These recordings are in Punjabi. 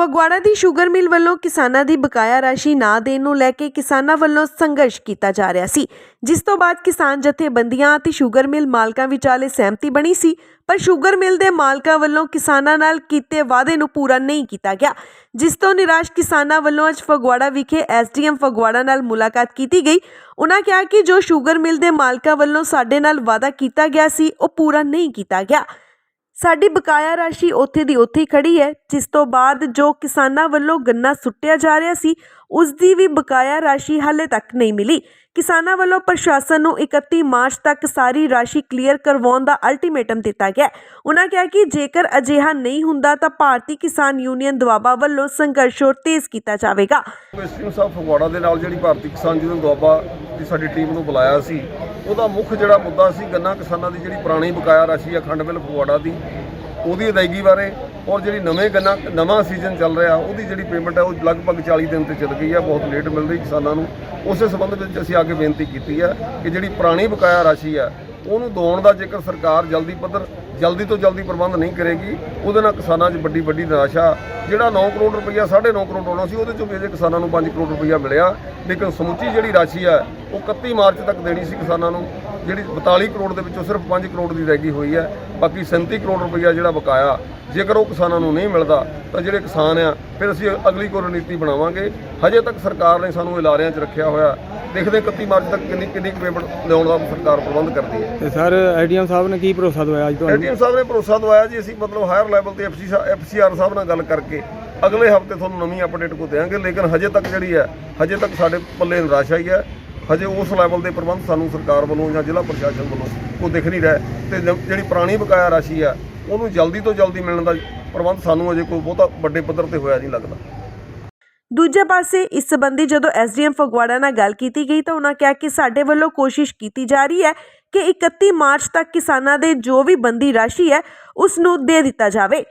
ਫਗਵਾੜਾ ਦੀ ਸ਼ੂਗਰ ਮਿਲ ਵੱਲੋਂ ਕਿਸਾਨਾਂ ਦੀ ਬਕਾਇਆ ਰਾਸ਼ੀ ਨਾ ਦੇਣ ਨੂੰ ਲੈ ਕੇ ਕਿਸਾਨਾਂ ਵੱਲੋਂ ਸੰਘਰਸ਼ ਕੀਤਾ ਜਾ ਰਿਹਾ ਸੀ। ਜਿਸ ਤੋਂ ਬਾਅਦ ਕਿਸਾਨ ਜਥੇਬੰਦੀਆਂ ਅਤੇ ਸ਼ੂਗਰ ਮਿਲ ਮਾਲਕਾਂ ਵਿਚਾਲੇ ਸਹਿਮਤੀ ਬਣੀ ਸੀ, ਪਰ ਸ਼ੂਗਰ ਮਿਲ ਦੇ ਮਾਲਕਾਂ ਵੱਲੋਂ ਕਿਸਾਨਾਂ ਨਾਲ ਕੀਤੇ ਵਾਅਦੇ ਨੂੰ ਪੂਰਾ ਨਹੀਂ ਕੀਤਾ ਗਿਆ। ਜਿਸ ਤੋਂ ਨਿਰਾਸ਼ ਕਿਸਾਨਾਂ ਵੱਲੋਂ ਅੱਜ ਫਗਵਾੜਾ ਵਿਖੇ ਐਸਡੀਐਮ ਫਗਵਾੜਾ ਨਾਲ ਮੁਲਾਕਾਤ ਕੀਤੀ ਗਈ। ਉਹਨਾਂ ਕਿਹਾ ਕਿ ਜੋ ਸ਼ੂਗਰ ਮਿਲ ਦੇ ਮਾਲਕਾਂ ਵੱਲੋਂ ਸਾਡੇ ਨਾਲ ਵਾਅਦਾ ਕੀਤਾ ਗਿਆ ਸੀ, ਉਹ ਪੂਰਾ ਨਹੀਂ ਕੀਤਾ ਗਿਆ। ਸਾਡੀ ਬਕਾਇਆ ਰਾਸ਼ੀ ਉੱਥੇ ਦੀ ਉੱਥੇ ਹੀ ਖੜੀ ਹੈ, ਜਿਸ ਤੋਂ ਬਾਅਦ ਜੋ ਕਿਸਾਨਾਂ ਵੱਲੋਂ ਗੰਨਾ ਸੁੱਟਿਆ ਜਾ ਰਿਹਾ ਸੀ ਉਸ ਦੀ ਵੀ ਬਕਾਇਆ ਰਾਸ਼ੀ ਹਾਲੇ ਤੱਕ ਨਹੀਂ ਮਿਲੀ। ਕਿਸਾਨਾਂ ਵੱਲੋਂ ਪ੍ਰਸ਼ਾਸਨ ਨੂੰ 31 ਮਾਰਚ ਤੱਕ ਸਾਰੀ ਰਾਸ਼ੀ ਕਲੀਅਰ ਕਰਵਾਉਣ ਦਾ ਅਲਟੀਮੇਟਮ ਦਿੱਤਾ ਗਿਆ ਉਹਨਾਂ ਕਿਹਾ ਕਿ ਜੇਕਰ ਅਜਿਹਾ ਨਹੀਂ ਹੁੰਦਾ ਤਾਂ ਭਾਰਤੀ ਕਿਸਾਨ ਯੂਨੀਅਨ ਦੁਆਬਾ ਵੱਲੋਂ ਸੰਘਰਸ਼ ਹੋਰ ਤੇਜ਼ ਕੀਤਾ ਜਾਵੇਗਾ। ਮਿਸਟਰ ਸਾਹਿਬ ਫਗਵਾੜਾ ਦੇ ਨਾਲ ਜਿਹੜੀ ਭਾਰਤੀ ਕਿਸਾਨ ਯੂਨੀਅਨ ਦੁਆਬਾ ਦੀ ਸਾਡੀ ਟੀਮ ਨੂੰ ਬੁਲਾਇਆ ਸੀ ਉਹਦਾ ਮੁੱਖ ਜਿਹੜਾ ਮੁੱਦਾ ਸੀ ਗੰਨਾ ਕਿਸਾਨਾਂ ਦੀ ਜਿਹੜੀ ਪੁਰਾਣੀ ਬਕਾਇਆ ਰਾਸ਼ੀ ਆ ਖੰਡ ਮਿਲ ਫਗਵਾੜਾ ਦੀ, ਉਹਦੀ ਅਦਾਇਗੀ ਬਾਰੇ ਔਰ ਜਿਹੜੀ ਨਵੇਂ ਗੰਨਾ, ਨਵਾਂ ਸੀਜ਼ਨ ਚੱਲ ਰਿਹਾ, ਉਹਦੀ ਜਿਹੜੀ ਪੇਮੈਂਟ ਹੈ ਉਹ ਲਗਭਗ 40 ਦਿਨ ਤੇ ਚੱਲ ਗਈ ਹੈ ਬਹੁਤ ਲੇਟ ਮਿਲ ਰਹੀ ਕਿਸਾਨਾਂ ਨੂੰ। ਉਸੇ ਸੰਬੰਧ ਵਿੱਚ ਅਸੀਂ ਆ ਕੇ ਬੇਨਤੀ ਕੀਤੀ ਹੈ ਕਿ ਜਿਹੜੀ ਪੁਰਾਣੀ ਬਕਾਇਆ ਰਾਸ਼ੀ ਹੈ ਉਹਨੂੰ ਦਵਾਉਣ ਦਾ ਜੇਕਰ ਸਰਕਾਰ ਜਲਦੀ ਪੱਧਰ, ਜਲਦੀ ਤੋਂ ਜਲਦੀ ਪ੍ਰਬੰਧ ਨਹੀਂ ਕਰੇਗੀ, ਉਹਦੇ ਨਾਲ ਕਿਸਾਨਾਂ 'ਚ ਵੱਡੀ ਵੱਡੀ ਨਿਰਾਸ਼ਾ। ਜਿਹੜਾ 9 ਕਰੋੜ ਰੁਪਈਆ 9.5 ਕਰੋੜ ਆਉਣਾ ਸੀ, ਉਹਦੇ ਚੋਂ ਵੀ ਅਜੇ ਕਿਸਾਨਾਂ ਨੂੰ 5 ਕਰੋੜ ਰੁਪਈਆ ਮਿਲਿਆ। ਲੇਕਿਨ ਸਮੁੱਚੀ ਜਿਹੜੀ ਰਾਸ਼ੀ ਹੈ, ਉਹ 31 ਮਾਰਚ ਤੱਕ ਦੇਣੀ ਸੀ ਕਿਸਾਨਾਂ ਨੂੰ। ਜਿਹੜੀ 42 ਕਰੋੜ ਦੇ ਵਿੱਚੋਂ ਸਿਰਫ 5 ਕਰੋੜ ਦੀ ਰਹਿ ਗਈ ਹੋਈ ਹੈ। ਬਾਕੀ 37 ਕਰੋੜ ਰੁਪਈਆ ਜਿਹੜਾ ਬਕਾਇਆ, ਜੇਕਰ ਉਹ ਕਿਸਾਨਾਂ ਨੂੰ ਨਹੀਂ ਮਿਲਦਾ, ਤਾਂ ਜਿਹੜੇ ਕਿਸਾਨ ਆ, ਫਿਰ ਅਸੀਂ ਅਗਲੀ ਕੋਈ ਰਣਨੀਤੀ ਬਣਾਵਾਂਗੇ। ਹਜੇ ਤੱਕ ਸਰਕਾਰ ਨੇ ਸਾਨੂੰ ਇਲਾਰਿਆਂ 'ਚ ਰੱਖਿਆ ਹੋਇਆ। ਦੇਖਦੇ ਹਾਂ 31 ਮਾਰਚ ਤੱਕ ਕਿੰਨੀ ਕਿੰਨੀ ਪੇਮੈਂਟ ਲਿਆਉਣ ਦਾ ਸਰਕਾਰ ਪ੍ਰਬੰਧ ਕਰਦੀ ਹੈ। ਤੇ ਸਰ ਐਡੀਐਮ ਸਾਹਿਬ ਨੇ ਕੀ ਭਰੋਸਾ ਦਵਾਇਆ ਅੱਜ ਤੁਹਾਨੂੰ? ਐਡੀਐਮ ਸਾਹਿਬ ਨੇ ਭਰੋਸਾ ਦਵਾਇਆ ਜੀ ਅਸੀਂ ਮਤਲਬ ਹਾਇਰ ਲੈਵਲ ਤੇ ਐਫਸੀ ਐਫਸੀਆਰ ਸਾਹਿਬ ਨਾਲ ਗੱਲ ਕਰਕੇ ਅਗਲੇ ਹਫ਼ਤੇ ਤੁਹਾਨੂੰ ਨਵੀਂ ਅਪਡੇਟ ਕੋ ਦੇਵਾਂਗੇ ਲੇਕਿਨ ਹਜੇ ਤੱਕ ਜਿਹੜੀ ਹੈ ਹਜੇ ਤੱਕ ਸਾਡੇ ਪੱਲੇ ਨਿਰਾਸ਼ਾ ਹੀ। ਹੈ ਹਜੇ ਉਸ ਲੈਵਲ ਦੇ ਪ੍ਰਬੰਧ ਸਾਨੂੰ ਸਰਕਾਰ ਵੱਲੋਂ ਜਾਂ ਜ਼ਿਲ੍ਹਾ ਪ੍ਰਸ਼ਾਸਨ ਵੱਲੋਂ ਕੋਈ ਦਿਖ ਨਹੀਂ ਰਿਹਾ ਤੇ ਜ- ਜਿਹੜੀ ਪੁਰਾਣੀ ਬਕਾਇਆ ਰਾਸ਼ੀ ਆ ਉਹਨੂੰ ਜਲਦੀ ਤੋਂ ਜਲਦੀ ਮਿਲਣ ਦਾ ਪ੍ਰਬੰਧ ਸਾਨੂੰ ਅਜੇ ਕੋਈ ਬਹੁਤਾ ਵੱਡੇ ਪੱਧਰ ਤੇ ਹੋਇਆ ਨਹੀਂ ਲੱਗਦਾ। ਦੂਜੇ ਪਾਸੇ ਇਸ ਸੰਬੰਧੀ ਜਦੋਂ ਐਸਡੀਐਮ ਫਗਵਾੜਾ ਨਾਲ ਗੱਲ ਕੀਤੀ ਗਈ ਤਾਂ ਉਹਨਾਂ ਕਿਹਾ ਕਿ ਸਾਡੇ ਵੱਲੋਂ ਕੋਸ਼ਿਸ਼ ਕੀਤੀ ਜਾ ਰਹੀ ਹੈ ਕਿ 31 ਮਾਰਚ ਤੱਕ ਕਿਸਾਨਾਂ ਦੇ ਜੋ ਵੀ ਬੰਦੀ ਰਾਸ਼ੀ ਹੈ ਉਸ ਨੂੰ ਦੇ ਦਿੱਤਾ ਜਾਵੇ।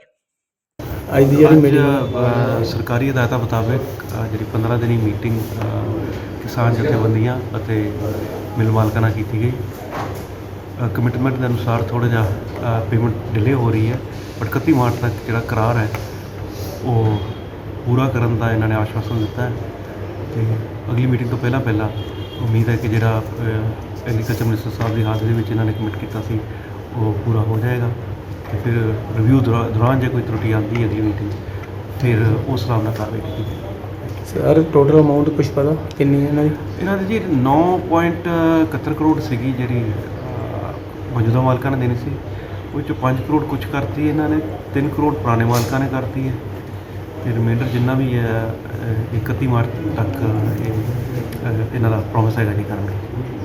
ਅੱਜ ਦੀ ਜਿਹੜੀ ਮੀਟਿੰਗ ਸਰਕਾਰੀ ਹਦਾਇਤਾਂ ਮੁਤਾਬਕ ਅ, ਜਿਹੜੀ 15 ਦਿਨੀ ਮੀਟਿੰਗ ਅ, ਕਿਸਾਨ ਜਥੇਬੰਦੀਆਂ ਅਤੇ ਮਿਲ ਮਾਲਕਾਂ ਨਾਲ ਕੀਤੀ ਗਈ। ਕਮਿਟਮੈਂਟ ਦੇ ਅਨੁਸਾਰ ਥੋੜਾ ਜਿਹਾ ਪੇਮੈਂਟ ਡਿਲੇ ਹੋ ਰਹੀ ਹੈ ਬਟ 31 ਮਾਰਚ ਤੱਕ ਜਿਹੜਾ ਕਰਾਰ ਹੈ ਉਹ ਪੂਰਾ ਕਰਨ ਦਾ ਇਹਨਾਂ ਨੇ ਆਸ਼ਵਾਸਨ ਦਿੱਤਾ ਹੈ ਤੇ ਅਗਲੀ ਮੀਟਿੰਗ ਤੋਂ ਪਹਿਲਾਂ ਪਹਿਲਾਂ ਉਮੀਦ ਹੈ ਕਿ ਜਿਹੜਾ ਐਗਰੀਕਲਚਰ ਮਿਨਿਸਟਰ ਸਾਹਿਬ ਦੀ ਹਾਜ਼ਰੀ ਵਿੱਚ ਇਹਨਾਂ ਨੇ ਕਮਿਟ ਕੀਤਾ ਸੀ ਉਹ ਪੂਰਾ ਹੋ ਜਾਏਗਾ ਤੇ ਫਿਰ ਰਿਵਿਊ ਦੌਰਾਨ ਜੇ ਕੋਈ ਤਰੁੱਟੀ ਆਉਂਦੀ ਹੈ ਅਗਲੀ ਮੀਟਿੰਗ ਫਿਰ ਉਸ ਹਿਸਾਬ ਨਾਲ ਕਾਰਵਾਈ ਕੀਤੀ ਜਾਏਗੀ। ਸਰ ਟੋਟਲ ਅਮਾਉਂਟ ਕੁਝ ਪਤਾ? ਕਿੰਨੀ ਹੈ ਇਹਨਾਂ ਦੀ? ਇਹਨਾਂ ਦੀ ਜੀ 9.71 ਕਰੋੜ ਸੀਗੀ ਜਿਹੜੀ ਮੌਜੂਦਾ ਮਾਲਕਾਂ ਨੇ ਦੇਣੀ ਸੀ ਉਹ 'ਚੋਂ 5 ਕਰੋੜ ਕੁਝ ਕਰਤੀ ਇਹਨਾਂ ਨੇ 3 ਕਰੋੜ ਪੁਰਾਣੇ ਮਾਲਕਾਂ ਨੇ ਕਰਤੀ ਹੈ। ਤੇ ਰਿਮਾਈਂਡਰ ਜਿੰਨਾ ਵੀ ਹੈ ਅਹ, 31 ਮਾਰਚ ਤੱਕ ਇਹ, ਅਹ, ਇਹਨਾਂ ਦਾ ਪ੍ਰੋਮਿਸ ਹੈਗਾ ਜੀ ਕਰਾਂਗੇ